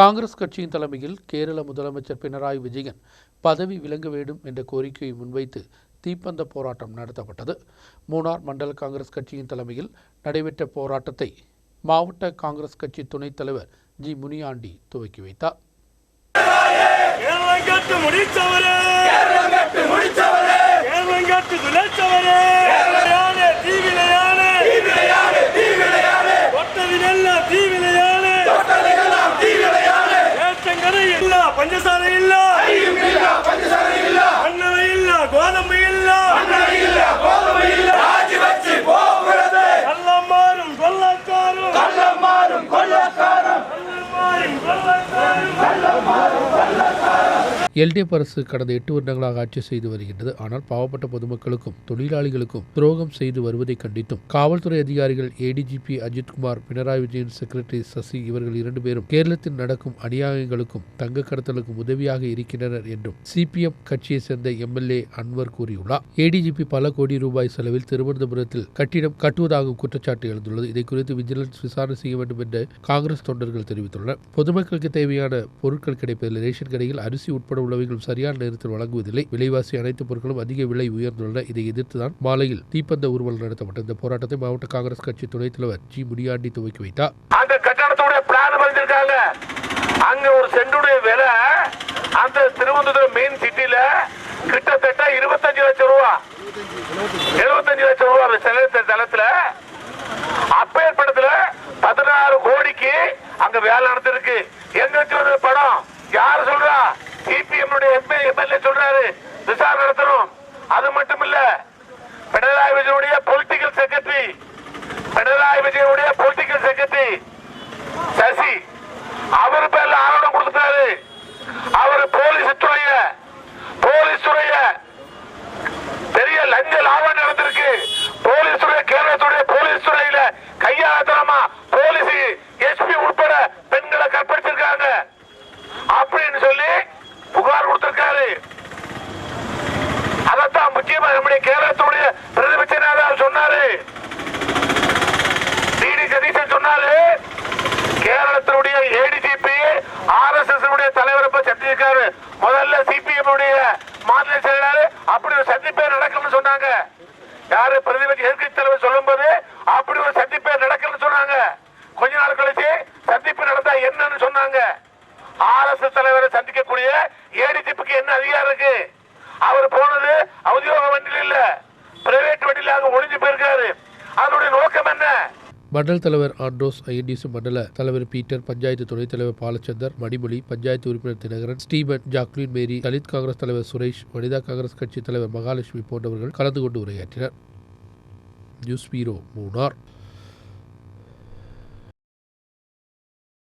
காங்கிரஸ் கட்சியின் தலைமையில் கேரள முதலமைச்சர் பினராயி விஜயன் பதவி விலங்க வேண்டும் என்ற கோரிக்கையை முன்வைத்து தீப்பந்த போராட்டம் நடத்தப்பட்டது. மூணார் மண்டல காங்கிரஸ் கட்சியின் தலைமையில் நடைபெற்ற போராட்டத்தை மாவட்ட காங்கிரஸ் கட்சி துணைத் தலைவர் ஜி. முனியாண்டி துவக்கி வைத்தார். இல்ல பஞ்சசாரை இல்ல இல்ல பஞ்சசாரை இல்ல அன்னவை எல்டிஎஃப் அரசு கடந்த எட்டு வருடங்களாக ஆட்சி செய்து வருகின்றது. ஆனால் பாவப்பட்ட பொதுமக்களுக்கும் தொழிலாளிகளுக்கும் துரோகம் செய்து வருவதை கண்டித்தும் காவல்துறை அதிகாரிகள் ஏடிஜிபி அஜித்குமார் பினராயி விஜயன் செக்ரட்டரி சசி இவர்கள் இரண்டு பேரும் கேரளத்தில் நடக்கும் அநியாயங்களுக்கும் தங்க கடத்தலுக்கும் உதவியாக இருக்கின்றனர் என்றும் சிபிஎம் கட்சியை சேர்ந்த எம்எல்ஏ அன்வர் கூறியுள்ளார். ஏடிஜிபி பல கோடி ரூபாய் செலவில் திருவனந்தபுரத்தில் கட்டிடம் கட்டுவதாகவும் குற்றச்சாட்டு எழுந்துள்ளது. இதை குறித்து விஜிலன்ஸ் விசாரணை செய்ய வேண்டும் என்று காங்கிரஸ் தொண்டர்கள் தெரிவித்துள்ளனர். பொதுமக்களுக்கு தேவையான பொருட்கள் கிடைப்பதில் ரேஷன் கடையில் அரிசி உட்பட உள்ளவைகளும் சரியான நேரத்தில் வழங்குவதில்லை. விலைவாசி அனைத்து பொருட்களும் அதிக விலை உயர்ந்துள்ளன. இதை எதிர்த்துதான் மாலையில் தீப்பந்த ஊர்வலம் நடத்தப்பட்டது. இந்த போராட்டத்தை மாவட்ட காங்கிரஸ் கட்சி துணைத் தலைவர் ஜி. முடியாண்டி துவக்கி வைத்தார். அந்த கட்டடத்துடைய பிளான் வந்திருக்காங்க அங்க ஒரு சென்டுடைய விலை அந்த திருவனந்தபுரம் மெயின் சிட்டில கிட்டத்தட்ட இருபத்தஞ்சு லட்சம் ரூபா. எழுபத்தஞ்சு லட்சம் ரூபா அந்த செலவு தளத்துல அப்பேற்படத்துல பதினாறு கோடிக்கு அங்க வேலை நடந்திருக்கு. எங்க வச்சு வந்த படம் யார் சொல்றா? சிபிஎம் எம்எல்ஏ சொல்றாரு. விசாரணை நடத்தணும். அது மட்டும் இல்ல பினராயி விஜயனுடைய பொலிட்டிக்கல் செக்ரட்டரி கேரளத்துடைய பிரதிபட்சனாக சொன்னாரு? டிடி சதீசன் சொன்னாரு? கேரளத்தினுடைய ஏடிஜிபி ஆர் எஸ் எஸ் தலைவர் சந்திச்சிருக்காரு முதல்ல சிபிஎம் மாநில செயலாளர் அப்படி ஒரு சந்திப்பே நடக்கும்னு சொன்னாங்க. யாரு? பிரதிபட்ச எதிர்கட்சி தலைவர் சொல்லும் போது அப்படி ஒரு சந்திப்பே நடக்கும்னு சொன்னாங்க. கொஞ்ச நாள் கழிச்சு சந்திப்பு நடந்தா என்னன்னு சொன்னாங்க. ஆர் எஸ் எஸ் தலைவரை சந்திக்கக்கூடிய ஏடிஜிபிக்கு என்ன அதிகாரம் இருக்கு? அவர் போன இல்லாத ஒளிஞ்சு போயிருக்காரு. அதனுடைய நோக்கம் என்ன? மண்டல் தலைவர் ஆண்ட்ரோஸ் ஐஎன்டிசி மண்டல தலைவர் பீட்டர் பஞ்சாயத்து துணைத் தலைவர் பாலச்சந்தர் மணிமொழி பஞ்சாயத்து உறுப்பினர் Dinakaran Stephen Jacqueline Mary Dalit Congress தலைவர் சுரேஷ் வனிதா காங்கிரஸ் கட்சி தலைவர் மகாலட்சுமி போன்றவர்கள் கலந்து கொண்டு உரையாற்றினர். நியூஸ் பீரோ மூணார்